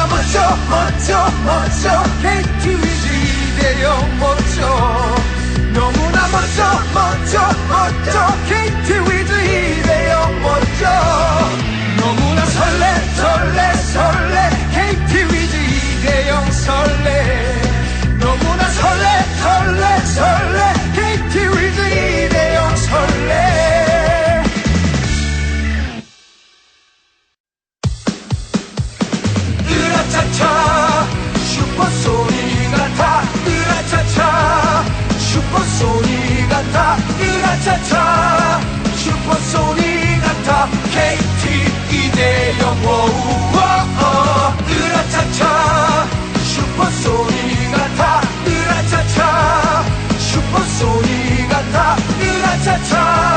나 멋져 멋져 멋져. KTVG 대형 멋져. 너무나 멋져 멋져 멋져. 으라차차. 슈퍼 소니 같아 으라차차. 슈퍼 소니 같아 으라차차. 슈퍼 소니 같아 KT 이대영 워우 으라차차. 슈퍼 소니 같아 으라차차. 슈퍼 소니 같아 으라차차